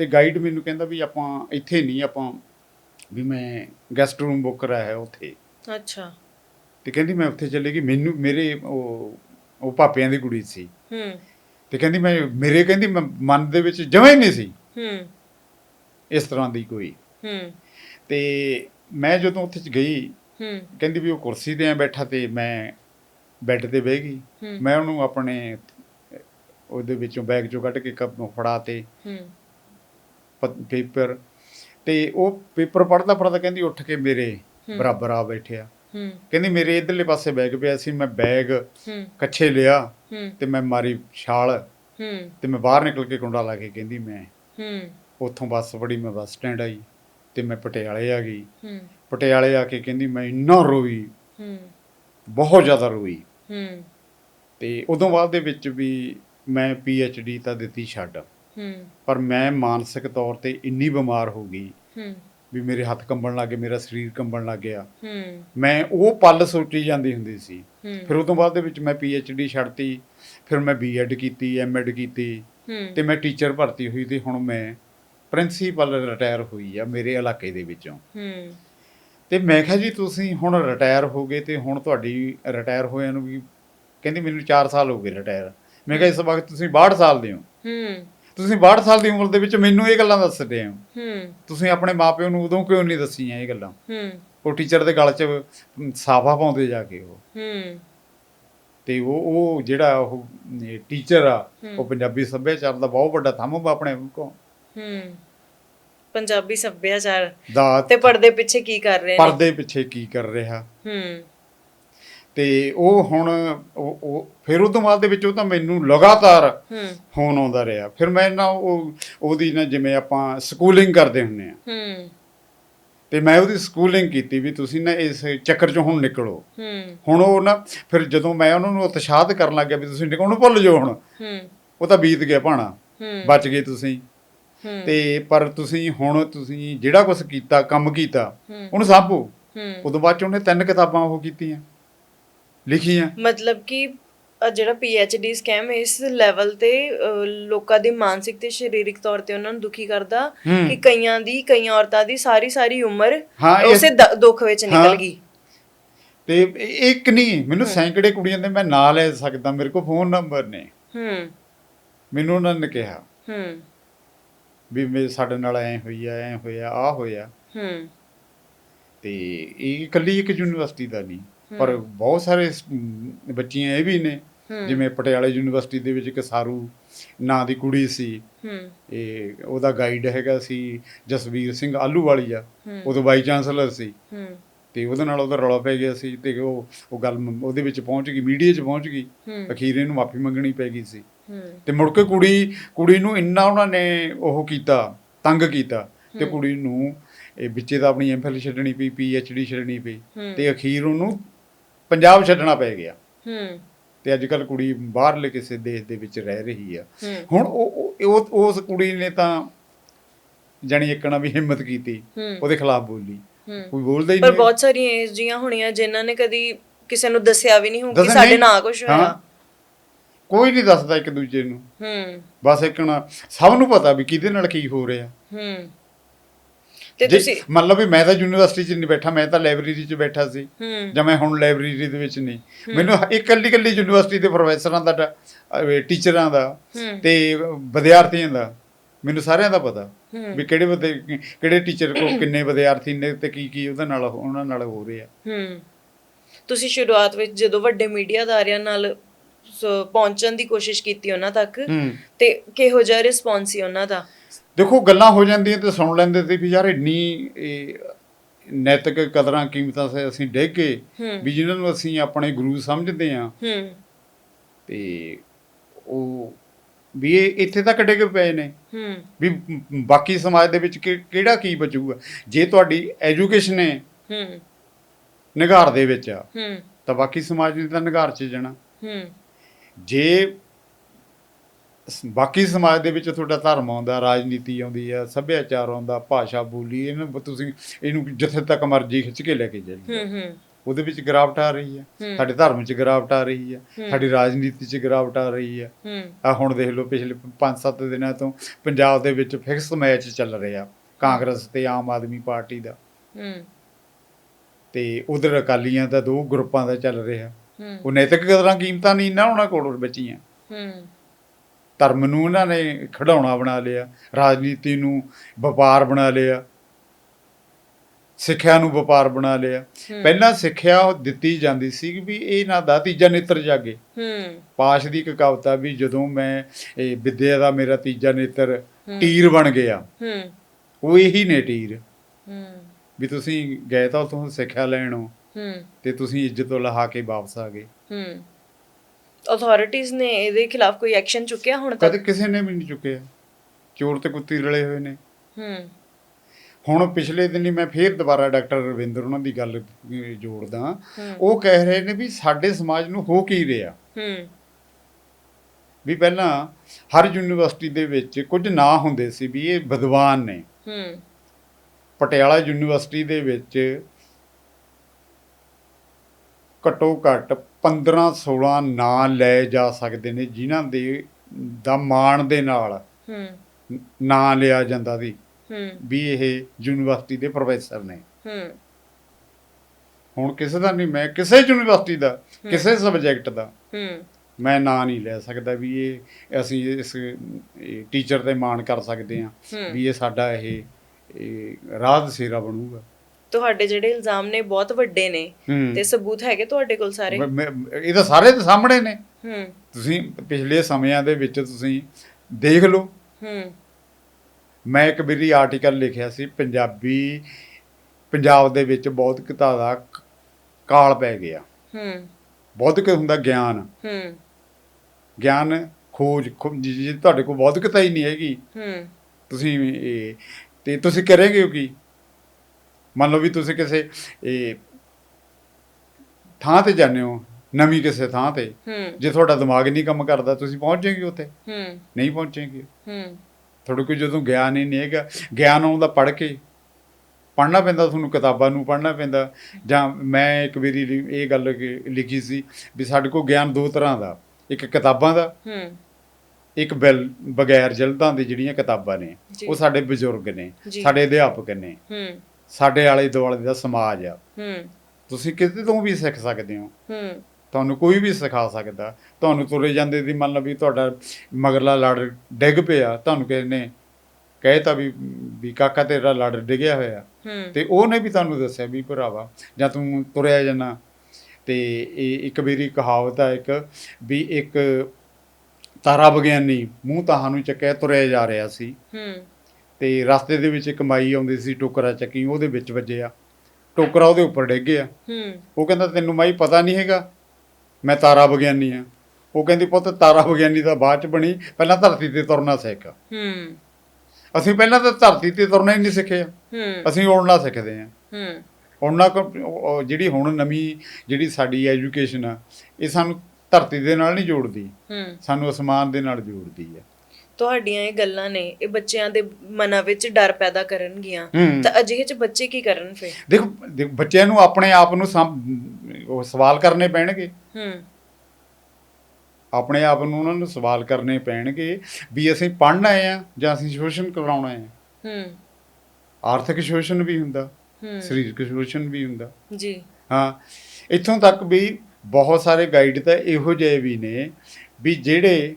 ਤੇ ਗਾਈਡ ਮੈਨੂੰ ਕਹਿੰਦਾ ਵੀ ਆਪਾਂ ਇੱਥੇ ਨਹੀਂ ਆਪਾਂ ਵੀ ਮੈਂ ਗੈਸਟ ਰੂਮ ਬੁੱਕ ਕਰਾਇਆ ਹੈ ਉੱਥੇ। ਅੱਛਾ। ਤੇ ਕਹਿੰਦੀ ਮੈਂ ਉੱਥੇ ਚੱਲੇਗੀ ਮੈਨੂੰ ਮੇਰੇ ਉਹ ਉਹ ਪਾਪਿਆਂ ਦੀ ਕੁੜੀ ਸੀ। ਹੂੰ। ਤੇ ਕਹਿੰਦੀ ਮੈਂ ਮੇਰੇ ਕਹਿੰਦੀ ਮਨ ਦੇ ਵਿੱਚ ਜਮਾਂ ਨਹੀਂ ਸੀ। ਹੂੰ। ਇਸ ਤਰ੍ਹਾਂ ਦੀ ਕੋਈ। ਹੂੰ। ਤੇ ਮੈਂ ਜਦੋਂ ਉੱਥੇ ਚ ਗਈ ਹੂੰ। ਕਹਿੰਦੀ ਵੀ ਉਹ ਕੁਰਸੀ ਤੇ ਆ ਬੈਠਾ ਤੇ ਮੈਂ ਬੈੱਡ ਤੇ ਬਹਿ ਗਈ। ਮੈਂ ਉਹਨੂੰ ਆਪਣੇ ਉਹਦੇ ਵਿੱਚੋਂ ਬੈਗ ਚੋਂ ਕੱਢ ਕੇ ਕੱਪ ਫੜਾ ਤੇ ਹੂੰ। ਪੇਪਰ। ਤੇ ਉਹ ਪੇਪਰ ਪੜ੍ਹਦਾ ਪੜ੍ਹਦਾ ਕਹਿੰਦੀ ਉੱਠ ਕੇ ਮੇਰੇ। ਬਰਾਬਰ ਆ ਬੈਠਿਆ ਕਹਿੰਦੀ ਮੇਰੇ ਇਧਰਲੇ ਪਾਸੇ ਬੈਗ ਪਿਆ ਸੀ ਮੈਂ ਬੈਗ ਕੱਛੇ ਲਿਆ ਤੇ ਮੈਂ ਮਾਰੀ ਛਾਲ ਤੇ ਮੈਂ ਬਾਹਰ ਨਿਕਲ ਕੇ ਕੁੰਡਾ ਲਾ ਕੇ ਕਹਿੰਦੀ ਮੈਂ ਉੱਥੋਂ ਬੱਸ ਫੜੀ ਮੈਂ ਬੱਸ ਸਟੈਂਡ ਆਈ ਤੇ ਮੈਂ ਪਟਿਆਲੇ ਆ ਗਈ। ਪਟਿਆਲੇ ਆ ਕੇ ਕਹਿੰਦੀ ਮੈਂ ਇੰਨਾ ਰੋਈ ਬਹੁਤ ਜ਼ਿਆਦਾ ਰੋਈ। ਤੇ ਉਦੋਂ ਬਾਅਦ ਦੇ ਵਿੱਚ ਵੀ ਮੈਂ ਪੀ ਐਚ ਡੀ ਤਾਂ ਦਿੱਤੀ ਛੱਡ। ਪਰ ਮੈਂ ਮਾਨਸਿਕ ਤੌਰ ਤੇ ਇੰਨੀ ਬਿਮਾਰ ਹੋ ਗਈ ਹੂੰ। ਵੀ ਮੇਰੇ ਹੱਥ ਕੰਬਣ ਲੱਗੇ ਮੇਰਾ ਸਰੀਰ ਕੰਬਣ ਲੱਗ ਗਿਆ। ਹੂੰ। ਮੈਂ ਉਹ ਪਲ ਸੋਚੀ ਜਾਂਦੀ ਹੁੰਦੀ ਸੀ। ਫਿਰ ਉਸ ਤੋਂ ਬਾਅਦ ਦੇ ਵਿੱਚ ਮੈਂ ਪੀ ਐਚ ਡੀ ਛੱਡਤੀ ਫਿਰ ਮੈਂ ਬੀ ਐਡ ਕੀਤੀ ਐਮ ਐਡ ਕੀਤੀ ਤੇ ਮੈਂ ਟੀਚਰ ਭਰਤੀ ਹੋਈ ਤੇ ਹੁਣ ਮੈਂ ਪ੍ਰਿੰਸੀਪਲ ਰਿਟਾਇਰ ਹੋਈ ਆ ਮੇਰੇ ਇਲਾਕੇ ਦੇ ਵਿੱਚੋਂ। ਹੂੰ। ਤੇ ਮੈਂ ਕਿਹਾ ਜੀ ਤੁਸੀਂ ਹੁਣ ਰਿਟਾਇਰ ਹੋ ਗਏ ਤੇ ਹੁਣ ਤੁਹਾਡੀ ਰਿਟਾਇਰ ਹੋਇਆਂ ਨੂੰ ਵੀ ਕਹਿੰਦੀ ਮੈਨੂੰ 4 ਸਾਲ ਹੋ ਗਏ ਰਿਟਾਇਰ। ਮੈਂ ਕਿਹਾ ਇਸ ਵਕਤ ਤੁਸੀਂ 62 ਸਾਲ ਦੇ ਹੋ। ਹੂੰ। ਤੁਸੀਂ 62 ਸਾਲ ਦੀ ਉਮਰ ਦੇ ਵਿੱਚ ਮੈਨੂੰ ਇਹ ਗੱਲਾਂ ਦੱਸ ਰਹੇ ਹੋ। ਹੂੰ। ਤੁਸੀਂ ਆਪਣੇ ਮਾਪਿਓ ਨੂੰ ਉਦੋਂ ਕਿਉਂ ਨਹੀਂ ਦੱਸੀਆਂ ਇਹ ਗੱਲਾਂ? ਹੂੰ। ਉਹ ਟੀਚਰ ਦੇ ਗਲ 'ਚ ਸਾਫਾ ਪਾਉਂਦੇ ਜਾ ਕੇ ਉਹ। ਹੂੰ। ਤੇ ਉਹ ਉਹ ਜਿਹੜਾ ਉਹ ਟੀਚਰ ਆ। ਉਹ ਪੰਜਾਬੀ ਸੱਭਿਆਚਾਰ ਦਾ ਬਹੁਤ ਵੱਡਾ ਥੰਮ ਆਪਣੇ ਕੋ। ਹੂੰ। ਪੰਜਾਬੀ ਸੱਭਿਆਚਾਰ। ਦਾ ਤੇ ਪਰਦੇ ਪਿੱਛੇ ਕੀ ਕਰ ਰਹੇ ਨੇ? ਪਰਦੇ ਪਿੱਛੇ ਕੀ ਕਰ ਰਿਹਾ? ਹੂੰ। ਤੇ ਉਹ ਹੁਣ ਉਹ ਫਿਰ ਉਹ ਤੋਂ ਬਾਅਦ ਦੇ ਵਿੱਚ ਉਹ ਤਾਂ ਮੈਨੂੰ ਲਗਾਤਾਰ ਫੋਨ ਆਉਂਦਾ ਰਿਹਾ। ਫਿਰ ਮੈਂ ਨਾ ਉਹ ਉਹਦੀ ਨਾ ਜਿਵੇਂ ਆਪਾਂ ਸਕੂਲਿੰਗ ਕਰਦੇ ਹੁੰਨੇ ਆ। ਹੂੰ। ਤੇ ਮੈਂ ਉਹਦੀ ਸਕੂਲਿੰਗ ਕੀਤੀ ਵੀ ਤੁਸੀਂ ਨਾ ਇਸ ਚੱਕਰ ਚੋਂ ਹੁਣ ਨਿਕਲੋ। ਹੁਣ ਉਹ ਨਾ ਫਿਰ ਜਦੋਂ ਮੈਂ ਉਹਨਾਂ ਨੂੰ ਉਤਸ਼ਾਹਤ ਕਰਨ ਲੱਗ ਗਿਆ ਵੀ ਤੁਸੀਂ ਨਿਕਲੋ ਉਹਨੂੰ ਭੁੱਲ ਜਾਓ ਹੁਣ। ਉਹ ਤਾਂ ਬੀਤ ਗਿਆ ਭਾਣਾ। ਬਚ ਗਏ ਤੁਸੀਂ। ਤੇ ਪਰ ਤੁਸੀਂ ਹੁਣ ਤੁਸੀਂ ਜਿਹੜਾ ਕੁਝ ਕੀਤਾ ਕੰਮ ਕੀਤਾ ਉਹਨੂੰ ਸਾਂਭੋ। ਉਦੋਂ ਬਾਅਦ ਚ ਉਹਨੇ ਤਿੰਨ ਕਿਤਾਬਾਂ ਉਹ ਕੀਤੀਆਂ। ਲਿਖੀਆਂ ਮਤਲਬ ਕਿ ਅ ਜਿਹੜਾ ਡੀ ਸਕੈਮ ਇਸ ਲੈਵਲ ਤੇ ਲੋਕਾਂ ਦੀ ਮਾਨਸਿਕ ਤੇ ਸਰੀਰਕ ਤੌਰ ਤੇ ਉਹਨਾਂ ਨੂੰ ਦੁਖੀ ਕਰਦਾ ਹੂੰ। ਕਿ ਕਈਆਂ ਦੀ ਕਈਆਂ ਔਰਤਾਂ ਦੀ ਸਾਰੀ ਸਾਰੀ ਉਮਰ ਹਾਂ, ਉਸੇ ਦ- ਦੁੱਖ ਵਿੱਚ ਨਿਕਲ ਹਾਂ। ਗਈ। ਤੇ ਇਹ- ਇੱਕ ਨਹੀਂ ਮੈਨੂੰ ਸੈਂਕੜੇ ਕੁੜੀਆਂ ਦੇ ਮੈਂ ਨਾਂ ਲੈ ਸਕਦਾ ਮੇਰੇ ਕੋਲ ਫੋਨ ਨੰਬਰ ਨੇ। ਹੂੰ। ਮੈਨੂੰ ਉਹਨਾਂ ਨੇ ਕਿਹਾ ਹੂੰ। ਵੀ ਮੇ ਸਾਡੇ ਨਾਲ ਐ ਹੋਈ ਆ ਐ ਹੋਇਆ ਆ ਹੋਇਆ। ਹੂੰ। ਤੇ ਇਹ ਇਕੱਲੀ ਇੱਕ ਯੂਨੀਵਰਸਿਟੀ ਦਾ ਨਹੀਂ ਪਰ ਬਹੁਤ ਸਾਰੇ ਬੱਚੀਆਂ ਇਹ ਵੀ ਨੇ। ਜਿਵੇਂ ਪਟਿਆਲੇ ਯੂਨੀਵਰਸਿਟੀ ਦੇ ਵਿੱਚ ਇੱਕ ਸਾਰੂ ਨਾਂ ਦੀ ਕੁੜੀ ਸੀ। ਇਹ ਉਹਦਾ ਗਾਈਡ ਹੈਗਾ ਸੀ ਜਸਵੀਰ ਸਿੰਘ ਆਲੂਵਾਲੀਆ ਹੂੰ। ਉਦੋਂ ਵਾਈਸ ਚਾਂਸਲਰ ਸੀ। ਤੇ ਉਹਦੇ ਨਾਲ ਉਹਦਾ ਰੌਲਾ ਪੈ ਗਿਆ ਸੀ ਤੇ ਉਹ ਉਹ ਗੱਲ ਉਹਦੇ ਵਿੱਚ ਪਹੁੰਚ ਗਈ ਮੀਡੀਆ 'ਚ ਪਹੁੰਚ ਗਈ। ਅਖੀਰ ਇਹਨੂੰ ਮਾਫੀ ਮੰਗਣੀ ਪੈ ਗਈ ਸੀ। ਤੇ ਮੁੜ ਕੇ ਕੁੜੀ ਕੁੜੀ ਨੂੰ ਇੰਨਾ ਉਹਨਾਂ ਨੇ ਉਹ ਕੀਤਾ ਤੰਗ ਕੀਤਾ ਤੇ ਕੁੜੀ ਨੂੰ ਇਹ ਵਿੱਚੇ ਤਾਂ ਆਪਣੀ ਐਮਫਿਲ ਛੱਡਣੀ ਪਈ ਪੀਐਚਡੀ ਛੱਡਣੀ ਪਈ। ਤੇ ਅਖੀਰ ਉਹਨੂੰ ਪੰਜਾਬ ਛੱਡਣਾ ਪੈ ਗਿਆ। ਹੂੰ। ਤੇ ਅੱਜ ਕੱਲ ਕੁੜੀ ਬਾਹਰਲੇ ਕਿਸੇ ਦੇਸ਼ ਦੇ ਵਿੱਚ ਰਹਿ ਰਹੀ ਆ। ਹੁਣ ਉਹ ਉਸ ਕੁੜੀ ਨੇ ਤਾਂ ਜਾਣੀ ਇੱਕਣਾ ਵੀ ਹਿੰਮਤ ਕੀਤੀ ਹੂੰ। ਉਹਦੇ ਖਿਲਾਫ ਬੋਲੀ। ਹੂੰ। ਕੋਈ ਬੋਲਦਾ ਹੀ ਪਰ ਨਹੀਂ ਬਹੁਤ ਸਾਰੀਆਂ ਇਸ ਜੀਆਂ ਹੋਣੀਆਂ ਜਿਨ੍ਹਾਂ ਨੇ ਕਦੀ ਕਿਸੇ ਨੂੰ ਦੱਸਿਆ ਵੀ ਨਹੀਂ ਹੋਊ ਕਿ ਸਾਡੇ ਨਹੀਂ। ਨਾਲ ਕੁਝ ਹੋਇਆ। ਹਾਂ। ਕੋਈ ਨਹੀਂ ਦੱਸਦਾ ਇੱਕ ਦੂਜੇ ਨੂੰ। ਹੂੰ। ਬਸ ਇੱਕਣਾ ਸਭ ਨੂੰ ਪਤਾ ਵੀ ਕਿਹਦੇ ਨਾਲ ਕੀ ਹੋ ਰਿਹਾ। ਹੂੰ। ਤੇ ਤੁਸੀਂ ਮੰਨ ਲਓ ਵੀ ਮੈਂ ਤਾਂ ਯੂਨੀਵਰਸਿਟੀ 'ਚ ਨਹੀਂ ਬੈਠਾ ਮੈਂ ਤਾਂ ਲਾਇਬ੍ਰੇਰੀ 'ਚ ਬੈਠਾ ਸੀ। ਜਾਂ ਮੈਂ ਹੁਣ ਲਾਇਬ੍ਰੇਰੀ ਦੇ ਵਿੱਚ ਨਹੀਂ। ਮੈਨੂੰ ਇਕੱਲੀ ਇਕੱਲੀ ਯੂਨੀਵਰਸਿਟੀ ਦੇ ਪ੍ਰੋਫੈਸਰਾਂ ਦਾ ਟੀਚਰਾਂ ਦਾ ਤੇ ਵਿਦਿਆਰਥੀਆਂ ਦਾ ਮੈਨੂੰ ਸਾਰਿਆਂ ਦਾ ਪਤਾ। ਵੀ ਕਿਹੜੇ ਵਿਦੇ ਕਿਹੜੇ ਟੀਚਰ ਕੋਲ ਕਿੰਨੇ ਵਿਦਿਆਰਥੀ ਨੇ ਤੇ ਕੀ ਕੀ ਉਹਦੇ ਨਾਲ ਉਹਨਾਂ ਨਾਲ ਹੋ ਰਿਹਾ। ਹੂੰ। ਤੁਸੀਂ ਸ਼ੁਰੂਆਤ ਵਿੱਚ ਜਦੋਂ ਵੱਡੇ ਮੀਡੀਆ ਅਦਾਰਿਆਂ ਨਾਲ ਪਹੁੰਚਣ ਦੀ ਕੋਸ਼ਿਸ਼ ਕੀਤੀ ਉਹਨਾਂ ਤੱਕ ਤੇ ਕਿਹੋ ਜਿਹਾ ਰਿਸਪੌਂਸ ਸੀ ਉਹਨਾਂ ਦਾ? ਦੇਖੋ ਗੱਲਾਂ ਹੋ ਜਾਂਦੀਆਂ ਤੇ ਸੁਣ ਲੈਂਦੇ ਤੇ ਵੀ ਯਾਰ ਇੰਨੀ ਇਹ ਨੈਤਿਕ ਕਦਰਾਂ ਕੀਮਤਾਂ ਸੇ ਅਸੀਂ ਡਿੱਗ ਗਏ ਹੂੰ। ਵੀ ਜਿਨ੍ਹਾਂ ਨੂੰ ਅਸੀਂ ਆਪਣੇ ਗੁਰੂ ਸਮਝਦੇ ਆ ਹੂੰ। ਤੇ ਉਹ ਵੀ ਇਹ ਇੱਥੇ ਤੱਕ ਡਿੱਗ ਪਏ ਨੇ। ਵੀ ਬਾਕੀ ਸਮਾਜ ਦੇ ਵਿੱਚ ਕਿ- ਕਿਹੜਾ ਕੀ ਬਚੂਗਾ? ਜੇ ਤੁਹਾਡੀ ਐਜੂਕੇਸ਼ਨ ਹੈ। ਨਿਗਾਰ ਦੇ ਵਿੱਚ ਆ ਤਾਂ ਬਾਕੀ ਸਮਾਜ ਨੇ ਤਾਂ ਨਿਗਾਰ 'ਚ ਜਾਣਾ। ਜੇ ਬਾਕੀ ਸਮਾਜ ਦੇ ਵਿੱਚ ਤੁਹਾਡਾ ਧਰਮ ਆਉਂਦਾ ਰਾਜਨੀਤੀ ਆਉਂਦੀ ਆ ਸੱਭਿਆਚਾਰ ਆਉਂਦਾ ਭਾਸ਼ਾ ਬੋਲੀ ਇਹਨੂੰ ਤੁਸੀਂ ਇਹਨੂੰ ਜਿੱਥੇ ਤੱਕ ਮਰਜ਼ੀ ਖਿੱਚ ਕੇ ਲੈ ਕੇ ਜਾਈਏ। ਹੂੰ ਹੂੰ। ਉਹਦੇ ਵਿੱਚ ਗਿਰਾਵਟ ਆ ਰਹੀ ਹੈ। ਸਾਡੇ ਧਰਮ 'ਚ ਗਿਰਾਵਟ ਆ ਰਹੀ ਹੈ। ਸਾਡੀ ਰਾਜਨੀਤੀ 'ਚ ਗਿਰਾਵਟ ਆ ਰਹੀ ਹੈ। ਆ ਹੁਣ ਦੇਖ ਲਓ ਪਿਛਲੇ 5-7 ਦਿਨਾਂ ਤੋਂ ਪੰਜਾਬ ਦੇ ਵਿੱਚ ਫਿਕਸ ਮੈਚ ਚੱਲ ਰਿਹਾ। ਕਾਂਗਰਸ ਤੇ ਆਮ ਆਦਮੀ ਪਾਰਟੀ ਦਾ। ਤੇ ਉਧਰ ਅਕਾਲੀਆਂ ਦਾ ਦੋ ਗਰੁੱਪਾਂ ਦਾ ਚੱਲ ਰਿਹਾ। ਉਹ ਨੈਤਿਕ ਕਦਰਾਂ ਕੀਮਤਾਂ ਨਹੀਂ ਨਾ ਉਹਨਾਂ ਕੋਲ ਬਚੀਆਂ। ਧਰਮ ਨੂੰ ਉਹਨਾਂ ਨੇ ਖਿਡੌਣਾ ਬਣਾ ਲਿਆ ਰਾਜਨੀਤੀ ਨੂੰ ਵਪਾਰ ਬਣਾ ਲਿਆ ਸਿੱਖਿਆ ਨੂੰ ਵਪਾਰ ਬਣਾ ਲਿਆ। ਹੂੰ। ਪਹਿਲਾਂ ਸਿੱਖਿਆ ਦਿੱਤੀ ਜਾਂਦੀ ਸੀ ਵੀ ਇਹ ਨਾ ਦਾ ਤੀਜਾ ਨੇਤਰ ਜਾਗੇ। ਹੂੰ। ਪਾਸ਼ ਦੀ ਇੱਕ ਕਵਿਤਾ ਵੀ ਜਦੋਂ ਮੈਂ ਇਹ ਵਿਦਿਆ ਦਾ ਮੇਰਾ ਤੀਜਾ ਨੇਤਰ ਹੂੰ। ਟੀਰ ਬਣ ਗਿਆ। ਹੂੰ। ਉਹ ਇਹੀ ਨੇ ਟੀਰ ਹੂੰ। ਵੀ ਤੁਸੀਂ ਗਏ ਤਾਂ ਉਥੋਂ ਸਿੱਖਿਆ ਲੈਣੋਂ ਹੂੰ। ਤੇ ਤੁਸੀਂ ਇੱਜ਼ਤ ਲਹਾ ਕੇ ਵਾਪਸ ਆ ਗਏ। ਹੂੰ। ਅਥਾਰਟੀਆਂ ਨੇ ਇਹਦੇ ਖਿਲਾਫ ਕੋਈ ਐਕਸ਼ਨ ਚੁੱਕਿਆ ਹੁਣ ਤੱਕ? ਕਦੇ ਕਿਸੇ ਨੇ ਵੀ ਨਹੀਂ ਚੁੱਕਿਆ। ਚੋਰ ਤੇ ਕੁੱਤੀ ਰਲੇ ਹੋਏ ਨੇ। ਹੂੰ। ਹੁਣ ਪਿਛਲੇ ਦਿਨ ਹੀ ਮੈਂ ਫੇਰ ਦੁਬਾਰਾ ਡਾਕਟਰ ਰਵਿੰਦਰ ਉਹਨਾਂ ਦੀ ਗੱਲ ਅਹ, ਜੋੜਦਾ। ਉਹ ਕਹਿ ਰਹੇ ਨੇ ਵੀ ਸਾਡੇ ਸਮਾਜ ਨੂੰ ਹੋ ਕੀ ਰਿਹਾ? ਹੂੰ। ਵੀ ਪਹਿਲਾਂ ਹਰ ਯੂਨੀਵਰਸਿਟੀ ਦੇ ਵਿੱਚ ਕੁਝ ਨਾਂ ਹੁੰਦੇ ਸੀ ਵੀ ਇਹ ਵਿਦਵਾਨ ਨੇ। ਹੂੰ। ਪਟਿਆਲਾ ਯੂਨੀਵਰਸਿਟੀ ਦੇ ਵਿੱਚ ਘੱਟੋ ਘੱਟ 15 16 ਨਾਂ ਲਏ ਜਾ ਸਕਦੇ ਨੇ ਜਿਨ੍ਹਾਂ ਦੇ ਦਾ ਮਾਣ ਦੇ ਨਾਲ ਹੂੰ। ਨਾਂ ਲਿਆ ਜਾਂਦਾ ਸੀ ਹੂੰ। ਵੀ ਇਹ ਯੂਨੀਵਰਸਿਟੀ ਦੇ ਪ੍ਰੋਫੈਸਰ ਨੇ। ਹੂੰ। ਹੁਣ ਕਿਸੇ ਦਾ ਨਹੀਂ ਮੈਂ ਕਿਸੇ ਯੂਨੀਵਰਸਿਟੀ ਦਾ ਕਿਸੇ ਸਬਜੈਕਟ ਦਾ ਹੂੰ। ਮੈਂ ਨਾਂ ਨਹੀਂ ਲੈ ਸਕਦਾ ਵੀ ਇਹ ਅਸੀਂ ਇਸ ਟੀਚਰ ਤੇ ਮਾਣ ਕਰ ਸਕਦੇ ਹੂੰ। ਵੀ ਇਹ ਸਾਡਾ ਇਹ ਇਹ ਰਾਹ ਦਸੇਰਾ ਬਣੂਗਾ। ਤੁਹਾਡੇ ਜਿਹੜੇ ਇਲਜ਼ਾਮ ਨੇ ਬਹੁਤ ਵੱਡੇ ਨੇ। ਤੇ ਸਬੂਤ ਹੈਗੇ ਤੁਹਾਡੇ ਕੋਲ ਸਾਰੇ? ਇਹ ਤਾਂ ਸਾਰੇ ਦੇ ਸਾਹਮਣੇ ਨੇ। ਹੂੰ। ਤੁਸੀਂ ਪਿਛਲੇ ਸਮਿਆਂ ਦੇ ਵਿੱਚ ਤੁਸੀਂ ਦੇਖ ਲਓ। ਹੂੰ। ਮੈਂ ਇੱਕ ਵਾਰੀ ਆਰਟੀਕਲ ਲਿਖਿਆ ਸੀ ਪੰਜਾਬੀ ਪੰਜਾਬ ਦੇ ਵਿੱਚ ਬੌਧਿਕਤਾ ਦਾ ਕ- ਕਾਲ ਪੈ ਗਿਆ। ਹੂੰ। ਬੌਧਿਕ ਹੁੰਦਾ ਗਿਆਨ। ਹੂੰ। ਗਿਆਨ ਖੋਜ ਤੁਹਾਡੇ ਕੋਲ ਬੌਧਿਕਤਾ ਹੀ ਨਹੀਂ ਹੈਗੀ। ਹੂੰ। ਤੁਸੀਂ ਇਹ ਤੇ ਤੁਸੀਂ ਕਰੇਗੇ ਕੀ? ਮੰਨ ਲਓ ਵੀ ਤੁਸੀਂ ਕਿਸੇ ਇਹ ਥਾਂ ਤੇ ਜਾਂਦੇ ਹੋ ਨਵੀਂ ਕਿਸੇ ਥਾਂ ਤੇ ਜੇ ਤੁਹਾਡਾ ਦਿਮਾਗ ਨਹੀਂ ਕੰਮ ਕਰਦਾ ਤੁਸੀਂ ਪਹੁੰਚ ਜਾਓਗੇ ਉੱਥੇ? ਨਹੀਂ ਪਹੁੰਚੇਗੇ ਤੁਹਾਡੇ ਕੋਲ ਜਦੋਂ ਗਿਆਨ ਹੀ ਨਹੀਂ ਹੈਗਾ ਗਿਆਨ ਆਉਂਦਾ ਪੜ੍ਹ ਕੇ ਪੜ੍ਹਨਾ ਪੈਂਦਾ ਤੁਹਾਨੂੰ ਕਿਤਾਬਾਂ ਨੂੰ ਪੜ੍ਹਨਾ ਪੈਂਦਾ। ਜਾਂ ਮੈਂ ਇੱਕ ਵਾਰੀ ਇਹ ਗੱਲ ਲਿਖੀ ਸੀ ਵੀ ਸਾਡੇ ਕੋਲ ਗਿਆਨ ਦੋ ਤਰ੍ਹਾਂ ਦਾ ਇੱਕ ਕਿਤਾਬਾਂ ਦਾ ਇੱਕ ਬਿਲ ਬਗੈਰ ਜਲਦਾਂ ਦੀ ਜਿਹੜੀਆਂ ਕਿਤਾਬਾਂ ਨੇ। ਉਹ ਸਾਡੇ ਬਜ਼ੁਰਗ ਨੇ। ਸਾਡੇ ਅਧਿਆਪਕ ਨੇ। ਹੂੰ। ਸਾਡੇ ਆਲੇ ਦੁਆਲੇ ਦਾ ਸਮਾਜ ਆ। ਹੂੰ। ਤੁਸੀਂ ਕਿਤੇ ਤੋਂ ਵੀ ਸਿੱਖ ਸਕਦੇ ਹੋ। ਹੂੰ। ਤੁਹਾਨੂੰ ਕੋਈ ਵੀ ਸਿਖਾ ਸਕਦਾ। ਤੁਹਾਨੂੰ ਤੁਰੇ ਜਾਂਦੇ ਦੀ ਮੰਨ ਲਓ ਵੀ ਤੁਹਾਡਾ ਮਗਰਲਾ ਲੜ ਡਿੱਗ ਪਿਆ ਤੁਹਾਨੂੰ ਕਿਸੇ ਨੇ ਕਹਿਤਾ ਵੀ ਵੀ ਕਾਕਾ ਤੇਰਾ ਲੜ ਡਿੱਗਿਆ ਹੋਇਆ। ਤੇ ਉਹਨੇ ਵੀ ਤੁਹਾਨੂੰ ਦੱਸਿਆ ਵੀ ਭਰਾਵਾ ਜਾਂ ਤੂੰ ਤੁਰਿਆ ਜਾਣਾ। ਤੇ ਇਹ ਇੱਕ ਮੇਰੀ ਕਹਾਵਤ ਆ ਇੱਕ ਵੀ ਇੱਕ ਤਾਰਾ ਵਿਗਿਆਨੀ ਮੂੰਹ ਤਾਹਾਂ ਨੂੰ ਚੱਕਿਆ ਤੁਰਿਆ ਜਾ ਰਿਹਾ ਸੀ। ਹੂੰ। ਤੇ ਰਸਤੇ ਦੇ ਵਿੱਚ ਇੱਕ ਮਾਈ ਆਉਂਦੀ ਸੀ ਟੋਕਰਾ ਚੱਕੀ ਉਹਦੇ ਵਿੱਚ ਵੱਜਿਆ ਟੋਕਰਾ ਉਹਦੇ ਉੱਪਰ ਡਿੱਗ ਗਿਆ। ਹੂੰ। ਉਹ ਕਹਿੰਦਾ ਤੈਨੂੰ ਮਾਈ ਪਤਾ ਨਹੀਂ ਹੈਗਾ? ਮੈਂ ਤਾਰਾ ਵਿਗਿਆਨੀ ਆ। ਉਹ ਕਹਿੰਦੀ ਪੁੱਤ ਤਾਰਾ ਵਿਗਿਆਨੀ ਤਾਂ ਬਾਅਦ ਚ ਬਣੀ। ਪਹਿਲਾਂ ਧਰਤੀ ਤੇ ਤੁਰਨਾ ਸਿੱਖ। ਹੂੰ। ਅਸੀਂ ਪਹਿਲਾਂ ਤਾਂ ਧਰਤੀ ਤੇ ਤੁਰਨਾ ਹੀ ਨਹੀਂ ਸਿੱਖਿਆ। ਹੂੰ। ਅਸੀਂ ਉੜਨਾ ਸਿੱਖਦੇ ਹਾਂ। ਹੂੰ ਉੜਨਾ ਕੋ- ਉਹ ਜਿਹੜੀ ਹੁਣ ਨਵੀਂ ਜਿਹੜੀ ਸਾਡੀ ਐਜੂਕੇਸ਼ਨ ਆ ਇਹ ਸਾਨੂੰ ਧਰਤੀ ਦੇ ਨਾਲ ਨਹੀਂ ਜੋੜਦੀ। ਹੂੰ। ਸਾਨੂੰ ਅਸਮਾਨ ਦੇ ਨਾਲ ਜੋੜਦੀ ਹੈ ਤੁਹਾਡੀਆਂ ਇਹ ਗੱਲਾਂ ਨੇ ਇਹ ਬੱਚਿਆਂ ਦੇ ਮਨਾਂ ਵਿੱਚ ਡਰ ਪੈਦਾ ਕਰਨਗੀਆਂ। ਤਾਂ ਅਜਿਹੇ ਚ ਬੱਚੇ ਕੀ ਕਰਨ ਫੇ ਦੇਖੋ ਬੱਚਿਆਂ ਨੂੰ ਆਪਣੇ ਆਪ ਨੂੰ ਉਹ ਸਵਾਲ ਕਰਨੇ ਪੈਣਗੇ। ਹੂੰ। ਆਪਣੇ ਆਪ ਨੂੰ ਉਹਨਾਂ ਨੂੰ ਸਵਾਲ ਕਰਨੇ ਪੈਣਗੇ ਵੀ ਅਸੀਂ ਪੜ੍ਹਨ ਆਏ ਆ ਜਾਂ ਅਸੀਂ ਸ਼ੋਸ਼ਣ ਕਰਾਉਣਾ ਹੈ। ਹੂੰ। ਆਰਥਿਕ ਸ਼ੋਸ਼ਣ ਵੀ ਹੁੰਦਾ ਹੂੰ। ਸਰੀਰਕ ਸ਼ੋਸ਼ਣ ਵੀ ਹੁੰਦਾ। ਜੀ। ਹਾਂ ਇੱਥੋਂ ਤੱਕ ਵੀ ਬਹੁਤ ਸਾਰੇ ਗਾਈਡ ਤਾਂ ਇਹੋ ਜਿਹੇ ਵੀ ਨੇ ਵੀ ਜਿਹੜੇ